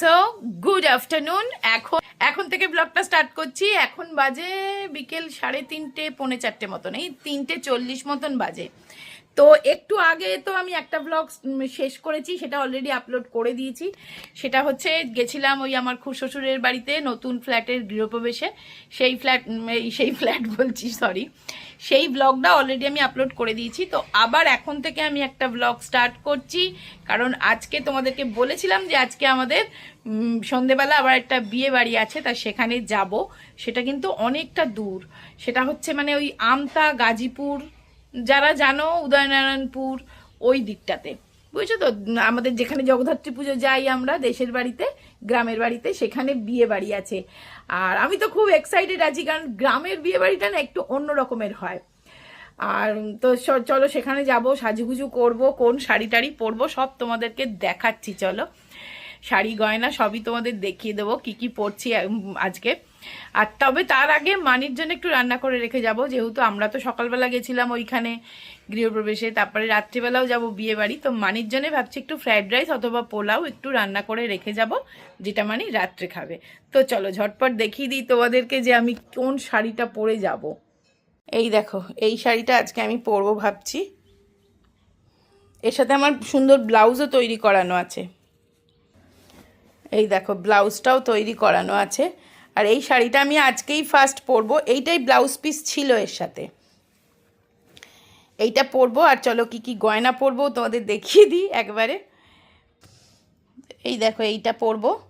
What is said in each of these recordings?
So good afternoon এখন এখন থেকে ব্লগটা স্টার্ট করছি। এখন বাজে বিকেল সাড়ে তিনটে, পৌনে চারটে মতন, এই তিনটে চল্লিশ মতন বাজে। তো একটু আগে তো আমি একটা ব্লগ শেষ করেছি, সেটা অলরেডি আপলোড করে দিয়েছি। সেটা হচ্ছে, গেছিলাম ওই আমার খুশ্বশুরের বাড়িতে নতুন ফ্ল্যাটের গৃহপ্রবেশে। সেই ফ্ল্যাট সেই ফ্ল্যাট বলছি সরি সেই ব্লগটা অলরেডি আমি আপলোড করে দিয়েছি। তো আবার এখন থেকে আমি একটা ব্লগ স্টার্ট করছি। কারণ আজকে তোমাদেরকে বলেছিলাম যে আজকে আমাদের সন্ধেবেলা আবার একটা বিয়ে বাড়ি আছে, তা সেখানে যাব। সেটা কিন্তু অনেকটা দূর। সেটা হচ্ছে মানে ওই আমতা গাজীপুর যারা জানো উদয়নারায়ণপুর ওই দিকটাতে, বুঝছ তো? আমাদের যেখানে জগদ্ধাত্রী পুজো যাই আমরা, দেশের বাড়িতে, গ্রামের বাড়িতে, সেখানে বিয়ে বাড়ি আছে। আর আমি তো খুব এক্সাইটেড আছি, কারণ গ্রামের বিয়ে বাড়িটা না একটু অন্য রকমের হয়। আর তো চলো সেখানে যাব, সাজুগুজু করব, কোন শাড়ি টাড়ি পরবো, সব তোমাদেরকে দেখাচ্ছি, চলো। শাড়ি, গয়না সবই তোমাদের দেখিয়ে দেবো, কি কি পরছি আজকে। আর তবে তার আগে মানির জন্য একটু রান্না করে রেখে যাব, যেহেতু আমরা তো সকালবেলা গেছিলাম ওইখানে গৃহপ্রবেশে, তারপরে রাত্রিবেলাও যাব বিয়ে বাড়ি তো মানির জন্য ভাবছি একটু ফ্রাইড রাইস অথবা পোলাও একটু রান্না করে রেখে যাব, যেটা মানি রাত্রে খাবে। তো চলো ঝটপট দেখিয়ে দিই তোমাদেরকে যে আমি কোন শাড়িটা পরে যাব। এই দেখো, এই শাড়িটা আজকে আমি পরবো ভাবছি। এর সাথে আমার সুন্দর ব্লাউজও তৈরি করানো আছে। এই দেখো, ব্লাউজটাও তৈরি করানো আছে। আর এই শাড়িটা আমি আজকেই ফার্স্ট পরবো। এইটাই ব্লাউজ পিস ছিল এর সাথে। এইটা পরবো আর চলো কি কি গয়না পরবো তোমাদের দেখিয়ে দিই একবারে। এই দেখো, এইটা পরবো।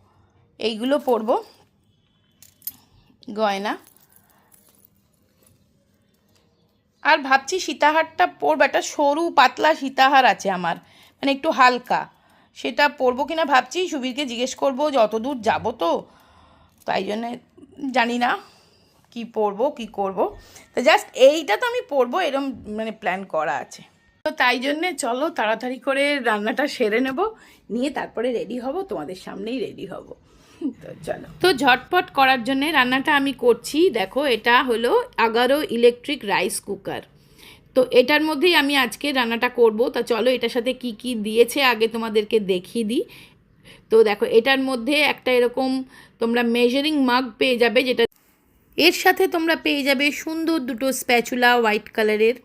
এইগুলো পরবো। গয়না। আর ভাবছি সীতাহারটা পরবো। একটা সরু, পাতলা সীতাহার আছে আমার। মানে একটু হালকা। সেটা পরবো কিনা ভাবছি। সুবীরকে জিজ্ঞেস করব যত দূর যাব তো? তাই জন্যে জানি না কি পরবো, কি করব। তো জাস্ট এইটা তো আমি পরবো, এরম মানে প্ল্যান করা আছে। তো তাই জন্যে চলো তাড়াতাড়ি করে রান্নাটা সেরে নেব, নিয়ে তারপরে রেডি হব, তোমাদের সামনেই রেডি হব। তো চলো। তো ঝটপট করার জন্য রান্নাটা আমি করছি। দেখো, এটা হলো আগারো ইলেকট্রিক রাইস কুকার তো এটার মধ্যেই আমি আজকে রান্নাটা করব। তা চলো, এটার সাথে কি কি দিয়েছে আগে তোমাদেরকে দেখিয়ে দিই। তো দেখো, এটার মধ্যে একটা এরকম তোমরা মেজারিং মাগ পেয়ে যাবে যেটা এর সাথে তোমরা পেয়ে যাবে সুন্দর দুটো স্প্যাচুলা হোয়াইট কালারের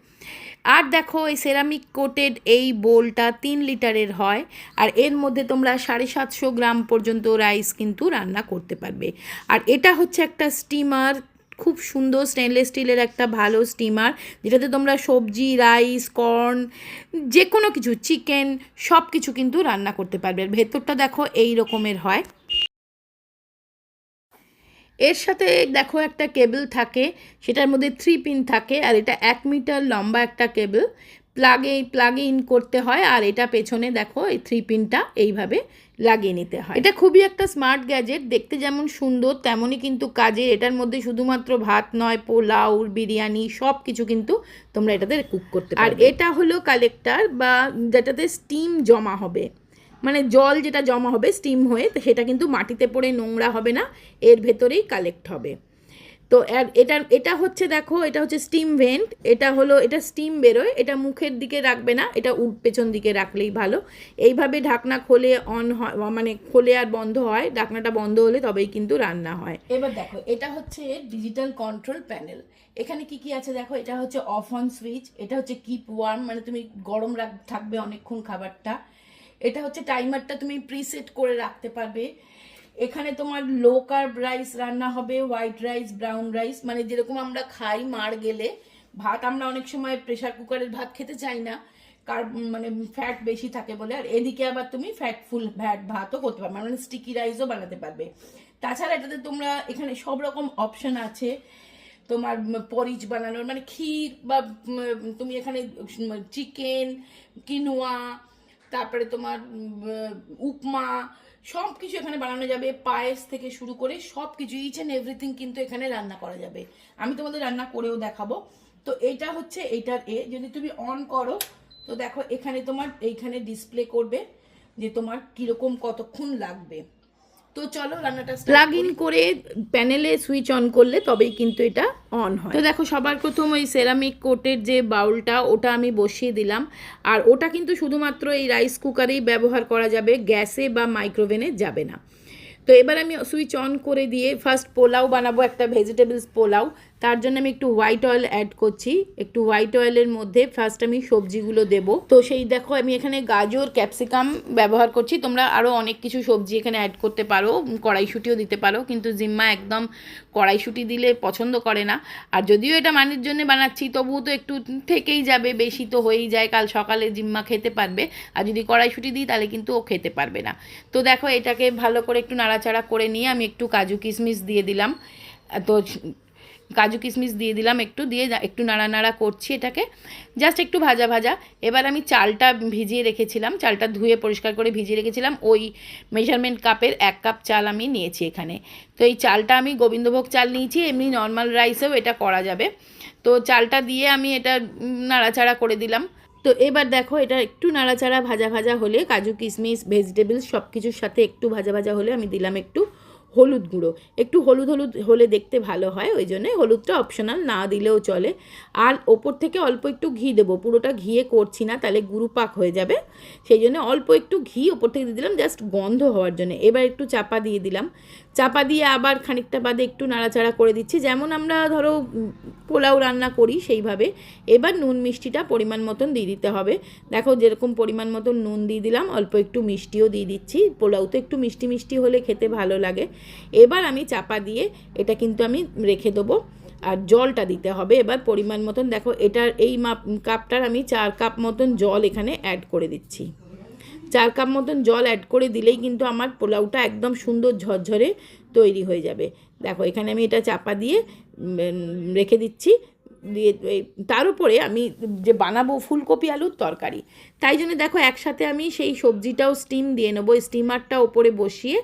আর দেখো, এই সেরামিক কোটেড এই বোলটা তিন লিটারের হয়। আর এর মধ্যে তোমরা সাড়ে সাতশো গ্রাম পর্যন্ত রাইস কিন্তু রান্না করতে পারবে। আর এটা হচ্ছে একটা স্টিমার খুব সুন্দর স্টেনলেস স্টিলের একটা ভালো স্টিমার যেটাতে তোমরা সবজি রাইস কর্ন যে কোনো কিছু চিকেন সব কিছু কিন্তু রান্না করতে পারবে। ভেতরটা দেখো, এই রকমের হয়। এর সাথে দেখো একটা কেবল থাকে সেটার মধ্যে থ্রি পিন থাকে আর এটা এক মিটার লম্বা একটা কেবল। প্লাগে প্লাগে ইন করতে হয় আর এটা পেছনে দেখো এই থ্রি পিনটা এইভাবে লাগিয়ে নিতে হয়। এটা খুবই একটা স্মার্ট গ্যাজেট দেখতে যেমন সুন্দর তেমনই কিন্তু কাজে এটার মধ্যে শুধুমাত্র ভাত নয় পোলাও বিরিয়ানি সব কিছু কিন্তু তোমরা এটাতে কুক করতে আর এটা হলো কালেক্টার বা যেটাতে স্টিম জমা হবে। মানে জল যেটা জমা হবে স্টিম হয়ে সেটা কিন্তু মাটিতে পড়ে নোংরা হবে না, এর ভেতরেই কালেক্ট হবে। তো এটা এটা হচ্ছে দেখো, এটা হচ্ছে স্টিম ভেন্ট এটা হলো, এটা স্টিম বেরোয়, এটা মুখের দিকে রাখবে না, এটা উড পেছন দিকে রাখলেই ভালো। এইভাবে ঢাকনা খোলে অন হয় মানে খোলে আর বন্ধ হয়, ঢাকনাটা বন্ধ হলে তবেই কিন্তু রান্না হয়। এবার দেখো, এটা হচ্ছে ডিজিটাল কন্ট্রোল প্যানেল এখানে কি কি আছে দেখো, এটা হচ্ছে অফ অন সুইচ এটা হচ্ছে কিপ ওয়ার্ম মানে তুমি গরম রাখ, থাকবে অনেকক্ষণ খাবারটা। এটা হচ্ছে টাইমারটা তুমি প্রিসেট করে রাখতে পারবে। এখানে তোমার লো কার্ব রাইস রান্না হবে হোয়াইট রাইস ব্রাউন রাইস মানে যেরকম আমরা খাই মার গেলে, ভাত আমরা অনেক সময় প্রেশার কুকারের ভাত খেতে চাই না, কার মানে ফ্যাট বেশি থাকে বলে, আর এদিকে আবার তুমি ফ্যাট ফুল ভ্যাট ভাতও করতে পারবে মানে স্টিকি রাইসও বানাতে পারবে। তাছাড়া এটাতে তোমরা এখানে সব রকম অপশন আছে, তোমার পরিচ বানানোর মানে ক্ষীর বা তুমি এখানে চিকেন কিনোয়া তারপরে তোমার উপমা সব কিছু এখানে বানানো যাবে। পায়েস থেকে শুরু করে সব কিছু ইচ অ্যান্ড এভরিথিং কিন্তু এখানে রান্না করা যাবে। আমি তোমাদের রান্না করেও দেখাবো। তো এটা হচ্ছে এইটার এ, যদি তুমি অন করো, তো দেখো এখানে তোমার, এইখানে ডিসপ্লে করবে যে তোমার কীরকম কতক্ষণ লাগবে। তো চলো রান্নাটা প্লাগ ইন করে। প্যানেলে সুইচ অন করলে তবেই কিন্তু এটা অন হয়। তো দেখো সবার প্রথম ওই সেরামিক কোটের যে বাউলটা ওটা আমি বসিয়ে দিলাম। আর ওটা কিন্তু শুধুমাত্র এই রাইস কুকারেই ব্যবহার করা যাবে গ্যাসে বা মাইক্রোওভেনে যাবে না। তো এবার আমি সুইচ অন করে দিয়ে ফার্স্ট পোলাও বানাবো একটা ভেজিটেবলস পোলাও। তার জন্য আমি একটু হোয়াইট অয়েল অ্যাড করছি। একটু হোয়াইট অয়েলের মধ্যে ফার্স্ট আমি সবজিগুলো দেব। তো সেই দেখো, আমি এখানে গাজর ক্যাপসিকাম ব্যবহার করছি। তোমরা আরও অনেক কিছু সবজি এখানে অ্যাড করতে পারো, কড়াইশুটিও দিতে পারো। কিন্তু জিম্মা একদম কড়াইশুটি দিলে পছন্দ করে না। আর যদিও এটা মানের জন্য বানাচ্ছি, তবুও তো একটু থেকেই যাবে, বেশি তো হয়েই যায়। কাল সকালে জিম্মা খেতে পারবে। আর যদি কড়াইশুটি দিই, তাহলে কিন্তু ও খেতে পারবে না। তো দেখো, এটাকে ভালো করে একটু নাড়াচাড়া করে নিয়ে আমি একটু কাজু কিশমিশ দিয়ে দিলাম। তো কাজু কিশমিশ দিয়ে দিলাম একটু, দিয়ে একটু নাড়া নাড়া করছি এটাকে। জাস্ট একটু ভাজা ভাজা। এবার আমি চালটা ভিজিয়ে রেখেছিলাম, চালটা ধুয়ে পরিষ্কার করে ভিজিয়ে রেখেছিলাম। ওই মেজারমেন্ট কাপের এক কাপ চাল আমি নিয়েছি এখানে। তো এই চালটা আমি গোবিন্দভোগ চাল নিয়েছি, এমনি নর্মাল রাইসেও এটা করা যাবে। তো চালটা দিয়ে আমি এটা নাড়াচাড়া করে দিলাম। তো এবার দেখো, এটা একটু নাড়াচাড়া ভাজা ভাজা হলে কাজু কিশমিশ ভেজিটেবলস সব কিছুর সাথে একটু ভাজা ভাজা হলে আমি দিলাম একটু হলুদ গুঁড়ো। একটু হলুদ হলুদ হলে দেখতে ভালো হয়, ওই জন্যে হলুদটা অপশনাল না দিলেও চলে। আর ওপর থেকে অল্প একটু ঘি দেবো, পুরোটা ঘিয়ে করছি না, তাহলে গুরু পাক হয়ে যাবে। সেই জন্য অল্প একটু ঘি ওপর থেকে দিয়ে দিলাম জাস্ট গন্ধ হওয়ার জন্য। এবার একটু চাপা দিয়ে দিলাম। চাপা দিয়ে আবার খানিকটা বাদে একটু নাড়াচাড়া করে দিচ্ছি। যেমন আমরা ধরো পোলাও রান্না করি সেইভাবে, এবার নুন মিষ্টিটা পরিমাণ মতন দিয়ে দিতে হবে। দেখো যেরকম পরিমাণ মতন নুন দিয়ে দিলাম, অল্প একটু মিষ্টিও দিয়ে দিচ্ছি। পোলাও তো একটু মিষ্টি মিষ্টি হলে খেতে ভালো লাগে। এবার আমি চাপা দিয়ে এটা কিন্তু আমি রেখে দেবো আর জলটা দিতে হবে। এবার পরিমাণ মতন দেখো, এটার এই মাপ, কাপটার আমি চার কাপ মতন জল এখানে অ্যাড করে দিচ্ছি। চার কাপ মতন জল অ্যাড করে দিলেই কিন্তু আমার পোলাওটা একদম সুন্দর ঝরঝরে তৈরি হয়ে যাবে। দেখো, এখানে আমি এটা চাপা দিয়ে রেখে দিচ্ছি। দিয়ে তার উপরে আমি যে বানাবো ফুলকপি আলুর তরকারি, তাই জন্য দেখো একসাথে আমি সেই সবজিটাও স্টিম দিয়ে নেব। স্টিমারটা ওপরে বসিয়ে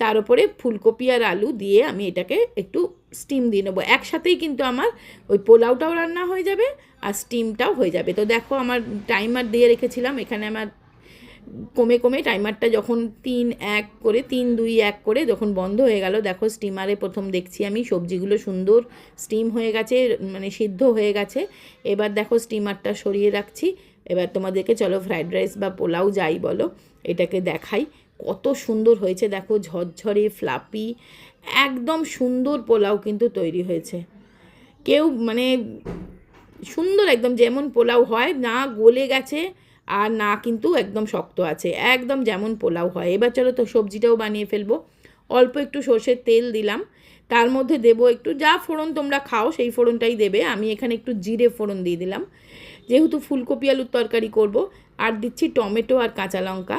তার উপরে ফুলকপি আর আলু দিয়ে আমি এটাকে একটু স্টিম দিয়ে নেব। একসাথেই কিন্তু আমার ওই পোলাওটাও রান্না হয়ে যাবে আর স্টিমটাও হয়ে যাবে। তো দেখো আমার টাইমার দিয়ে রেখেছিলাম, এখানে আমার কমে কমে টাইমারটা যখন তিন এক করে, তিন, দুই, এক করে যখন বন্ধ হয়ে গেল, দেখো স্টিমারে প্রথম দেখছি আমি সবজিগুলো সুন্দর স্টিম হয়ে গেছে মানে সিদ্ধ হয়ে গেছে। এবার দেখো স্টিমারটা সরিয়ে রাখছি। এবার তোমাদেরকে চলো ফ্রাইড রাইস বা পোলাও যাই বলো, এটাকে দেখাই। কত সুন্দর হয়েছে, দেখো ঝরঝরে ফ্লাপি একদম সুন্দর পোলাও কিন্তু তৈরি হয়েছে। কেউ মানে সুন্দর একদম, যেমন পোলাও হয় না গলে গেছে আর না কিন্তু একদম শক্ত আছে, একদম যেমন পোলাও হয়। এবার চলো তো সবজিটাও বানিয়ে ফেলব। অল্প একটু সর্ষের তেল দিলাম, তার মধ্যে দেবো একটু, যা ফোড়ন তোমরা খাও সেই ফোড়নটাই দেবে। আমি এখানে একটু জিরে ফোড়ন দিয়ে দিলাম। যেহেতু ফুলকপি আলুর তরকারি করব, আর দিচ্ছি টমেটো আর কাঁচা লঙ্কা।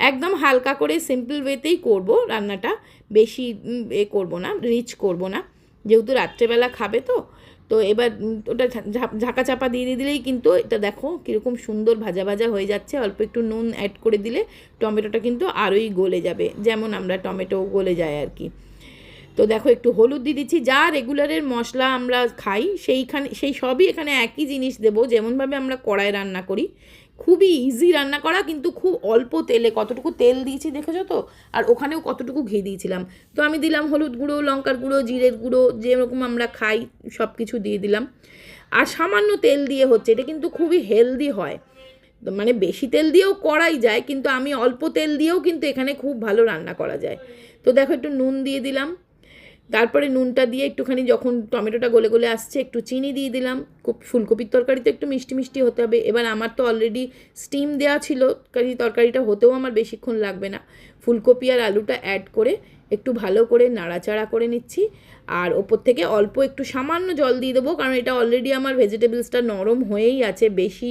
একদম হালকা করে সিম্পল ওয়েতেই করব রান্নাটা। বেশি এ করব না রিচ করব না। যেহেতু রাত্রেবেলা খাবে তো তো এবার ওটা ঝাঁকা চাপা দিয়ে দিলেই কিন্তু এটা দেখো কীরকম সুন্দর ভাজা ভাজা হয়ে যাচ্ছে। অল্প একটু নুন অ্যাড করে দিলে টমেটোটা কিন্তু আরোই গলে যাবে। যেমন আমরা টমেটো গলে যায় আর কি। তো দেখো একটু হলুদ দিয়ে দিচ্ছি। যা রেগুলারের মশলা আমরা খাই, সেইখানে, সেই সবই এখানে একই জিনিস দেবো। যেমনভাবে আমরা কড়াই রান্না করি খুবই ইজি রান্না করা, কিন্তু খুব অল্প তেলে, কতটুকু তেল দিয়েছি দেখেছ তো? আর ওখানেও কতটুকু ঘি দিয়েছিলাম। তো আমি দিলাম হলুদ গুঁড়ো, লঙ্কার গুঁড়ো, জিরের গুঁড়ো, যেরকম আমরা খাই সব কিছু দিয়ে দিলাম। আর সামান্য তেল দিয়ে হচ্ছে, এটা কিন্তু খুবই হেলদি হয়। মানে বেশি তেল দিয়েও করাই যায়, কিন্তু আমি অল্প তেল দিয়েও কিন্তু এখানে খুব ভালো রান্না করা যায়। তো দেখো একটু নুন দিয়ে দিলাম। তারপরে নুনটা দিয়ে একটুখানি যখন টমেটোটা গলে গলে আসছে, একটু চিনি দিয়ে দিলাম। ফুলকপির তরকারিতে একটু মিষ্টি মিষ্টি হতে হবে। এবার আমার তো অলরেডি স্টিম দেওয়া ছিল কাজে তরকারিটা হতেও আমার বেশিক্ষণ লাগবে না। ফুলকপি আর আলুটা অ্যাড করে একটু ভালো করে নাড়াচাড়া করে নিচ্ছি। আর ওপর থেকে অল্প একটু সামান্য জল দিয়ে দেবো, কারণ এটা অলরেডি আমার ভেজিটেবলসটা নরম হয়েই আছে, বেশি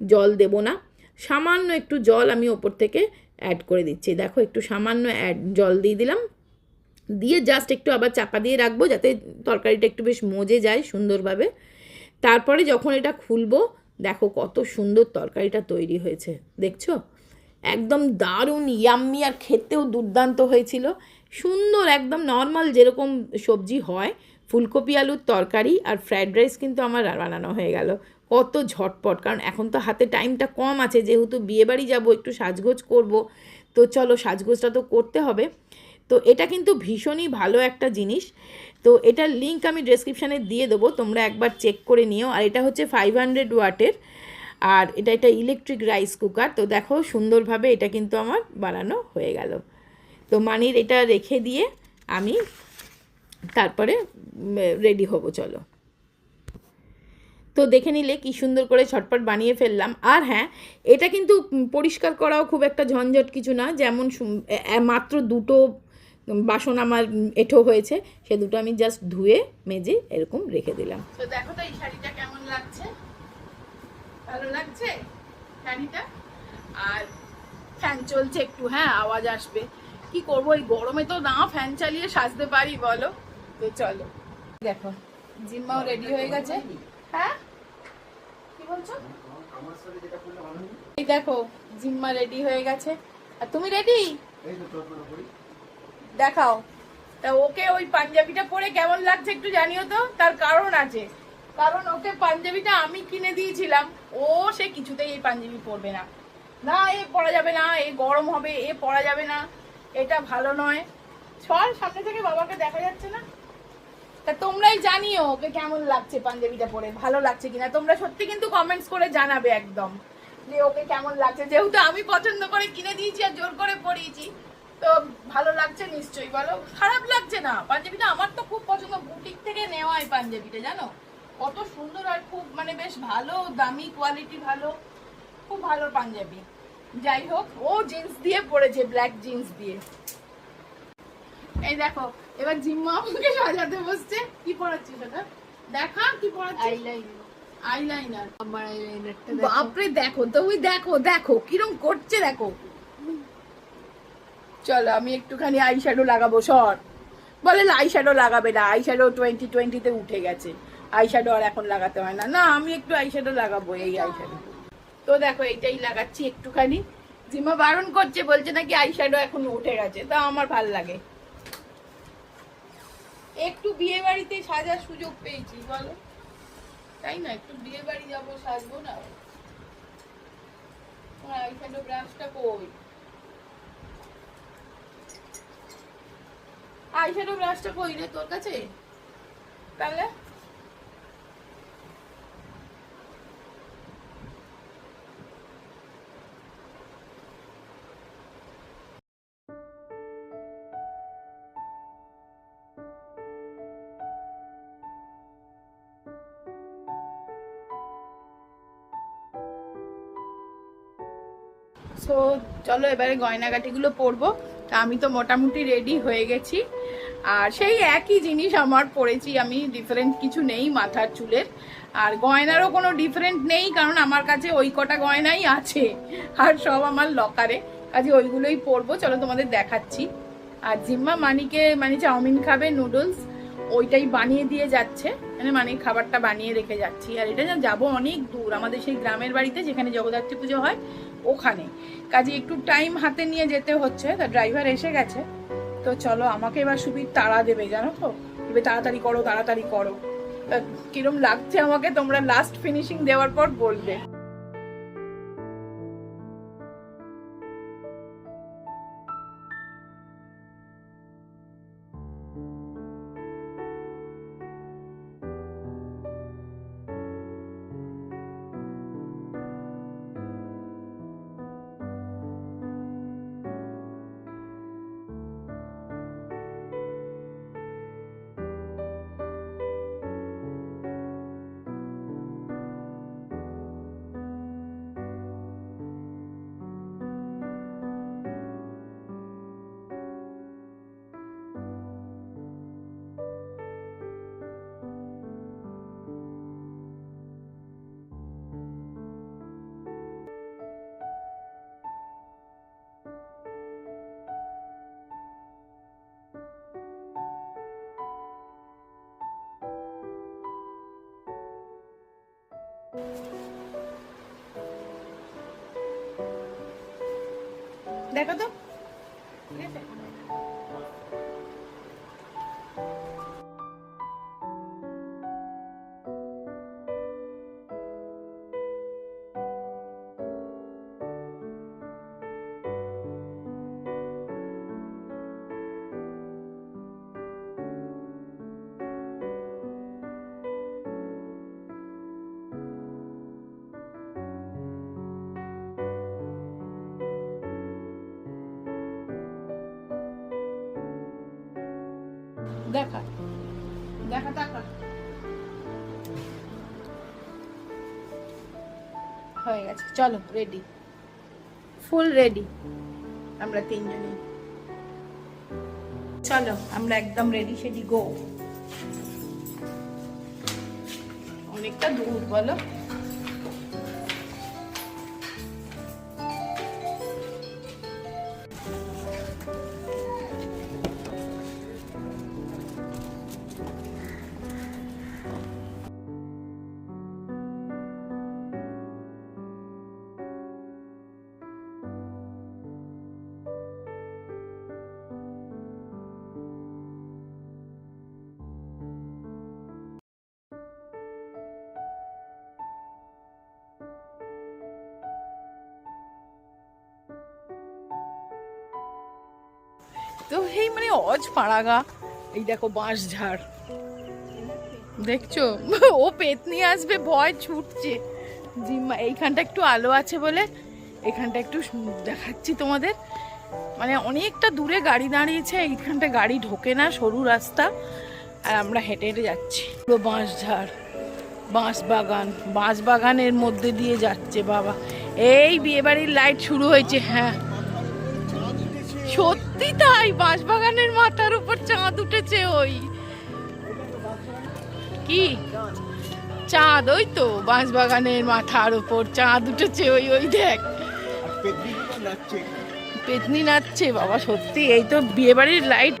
জল দেব না। সামান্য একটু জল আমি ওপর থেকে অ্যাড করে দিচ্ছি। দেখো, একটু সামান্য অ্যাড জল দিয়ে দিলাম। দিয়ে জাস্ট একটু আবার চাপা দিয়ে রাখব যাতে তরকারিটা একটু বেশ মজে যায় সুন্দরভাবে। তারপরে যখন এটা খুলবো, দেখো কত সুন্দর তরকারিটা তৈরি হয়েছে, দেখছ? একদম দারুণ ইয়াম্মি আর খেতেও দুর্দান্ত হয়েছিল। সুন্দর, একদম নর্মাল যেরকম সবজি হয়, ফুলকপি আলুর তরকারি আর ফ্রায়েড রাইস কিন্তু আমার বানানো হয়ে গেল। কত ঝটপট, কারণ এখন তো হাতে টাইমটা কম আছে, যেহেতু বিয়েবাড়ি যাব, একটু সাজগোজ করব, তো চলো সাজগোজটা তো করতে হবে। তো এটা কিন্তু ভীষণই ভালো একটা জিনিস। তো এটার লিঙ্ক আমি ডেসক্রিপশানে দিয়ে দেবো, তোমরা একবার চেক করে নিও। আর এটা হচ্ছে ফাইভ হান্ড্রেড ওয়াটের আর এটা একটা ইলেকট্রিক রাইস কুকার তো দেখো সুন্দরভাবে এটা কিন্তু আমার বানানো হয়ে গেল। তো মানির এটা রেখে দিয়ে আমি তারপরে রেডি হব, চলো। তো দেখে নিলে কি সুন্দর করে ছটপট বানিয়ে ফেললাম। আর হ্যাঁ এটা কিন্তু পরিষ্কার করাও খুব একটা ঝঞ্ঝট কিছু না। যেমন মাত্র দুটো বাসন আমার এঁঠো হয়েছে সে দুটো আমি জাস্ট ধুয়ে মেজে এরকম রেখে দিলাম। তো দেখো তো এই শাড়িটা কেমন লাগছে? ভালো লাগছে? শাড়িটা? আর ফ্যান চলছে একটু হ্যাঁ আওয়াজ আসবে। কি করব এই গরমে তো না ফ্যান চালিয়ে সাজতে পারি বলো? তো চলো। দেখো জিম্মাও রেডি হয়ে গেছে। হ্যাঁ? কি বলছো? এই দেখো জিম্মা রেডি হয়ে গেছে। আর তুমি রেডি দেখাও। তা ওকে ওই পাঞ্জাবিটা পরে কেমন লাগছে একটু জানিও তো, তার কারণ আছে। কারণ ওকে পাঞ্জাবিটা আমি কিনে দিয়েছিলাম, ও সে কিছুতেই এই পাঞ্জাবি পরবে না। না, এ পরা যাবে না, এ গরম হবে, এ পরা যাবে না, এটা ভালো নয়। চল, সামনে থেকে বাবাকে দেখা যাচ্ছে না? তা তোমরাই জানিও ওকে কেমন লাগছে পাঞ্জাবিটা পরে, ভালো লাগছে কিনা। তোমরা সত্যি কিন্তু কমেন্টস করে জানাবে একদম। যে ওকে কেমন লাগছে, যেহেতু আমি পছন্দ করে কিনে দিয়েছি আর জোর করে পরিয়েছি। তো ভালো লাগছে নিশ্চয়ই বলো? খারাপ লাগছে না। পাঞ্জাবিটা আমার তো খুব পছন্দ। বুটিক থেকে নেওয়া এই পাঞ্জাবিটা জানো? কত সুন্দর আর খুব মানে বেশ ভালো দামি কোয়ালিটি ভালো খুব ভালো পাঞ্জাবি। যাই হোক ও জিন্স দিয়ে পরেছে ব্ল্যাক জিন্স দিয়ে। এই দেখো এবার জিম্মা আমাকে সাজাতে বসছে। কি পড়াচ্ছিস সেটা দেখা কি পড়াচ্ছিস আইলাইনার আমার আইলাইনারটা বাপরে দেখো তুমি দেখো দেখো কিরম করছে দেখো। চলো, আমি একটুখানি আই শ্যাডো লাগাবো, সর। বলে আই শ্যাডো লাগাবে না আই শ্যাডো টোয়েন্টি টোয়েন্টিতে উঠে গেছে। আই শ্যাডো আর এখন লাগাতে হয় না। না, আমি একটু আই শ্যাডো লাগাবো এই আই শ্যাডো তো দেখো, এইটাই লাগাচ্ছি একটুখানি। জিমা বারণ করছে, বলছে নাকি আই শ্যাডো এখন উঠে গেছে। তা আমার ভালো লাগে। একটু বিয়ে বাড়িতে সাজার সুযোগ পেয়েছি, বলো। তাই না, একটু বিয়ে বাড়ি যাব, সাজবো না? আই আইশ্যাডো ব্রাশটা কই? আইশ্যাডো ব্রাশটা কই রে তোর কাছে? তাহলে? সো চলো এবারে গয়নাগাটিগুলো পরবো। তা আমি তো মোটামুটি রেডি হয়ে গেছি। আর সেই একই জিনিস আমার পরেছি, আমি ডিফারেন্ট কিছু নেই মাথার চুলের। আর গয়নারও কোনো ডিফারেন্ট নেই, কারণ আমার কাছে ওই কটা গয়নাই আছে, আর সব আমার লকারে কাজে ওইগুলোই পরবো, চলো তোমাদের দেখাচ্ছি। আর জিম্মা মানিকে মানে চাউমিন খাবে নুডলস ওইটাই বানিয়ে দিয়ে যাচ্ছে। মানে মানে খাবারটা বানিয়ে রেখে যাচ্ছি। আর এটা যাব অনেক দূর, আমাদের সেই গ্রামের বাড়িতে, যেখানে জগদ্ধাত্রী পুজো হয়, ওখানে। কাজে একটু টাইম হাতে নিয়ে যেতে হচ্ছে, তা ড্রাইভার এসে গেছে। তো চলো, আমাকে এবার সুবির তাড়া দেবে, জানো তো? এবার তাড়াতাড়ি করো তাড়াতাড়ি করো। কিরম লাগছে আমাকে তোমরা লাস্ট ফিনিশিং দেওয়ার পর বলবে দেখো তো। দেখা দেখা টাকা হয়ে গেছে চলো রেডি ফুল রেডি আমরা তিনজনই। চলো, আমরা একদম রেডি সেডি গো অনেকটা দূর, বলো। তো এই মানে অজ পাড়াগা এই দেখো বাঁশ ঝাড় দেখছ? ও পেত নিয়ে আসবে, ভয় ছুটছে। জিম্মা, এইখানটা একটু আলো আছে বলে এখানটা একটু দেখাচ্ছি তোমাদের। মানে অনেকটা দূরে গাড়ি দাঁড়িয়েছে, এইখানটা গাড়ি ঢোকে না, সরু রাস্তা। আর আমরা হেঁটে হেঁটে যাচ্ছি। পুরো বাঁশ ঝাড় বাঁশ বাগান বাঁশ বাগানের মধ্যে দিয়ে যাচ্ছে বাবা। এই বিয়েবাড়ির লাইট শুরু হয়েছে হ্যাঁ। সত্যি তাই বাঁশবাগানের মাথার উপর চাঁদ উঠেছে ওই। কি? চাঁদ ওই তো বাঁশবাগানের মাথার উপর চাঁদ উঠেছে ওই ওই দেখ। পেতনি নাচছে। বাবা সত্যি এই তো বিয়ে বাড়ির লাইট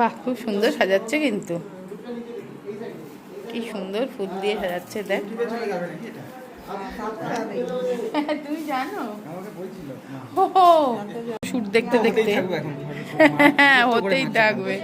বাহ খুব সুন্দর সাজাচ্ছে কিন্তু। কি সুন্দর ফুল দিয়ে সাজাচ্ছে দেখ। হ্যাঁ, তুমি জানো? শুট দেখতে দেখতে। হ্যাঁ হতেই থাকবে।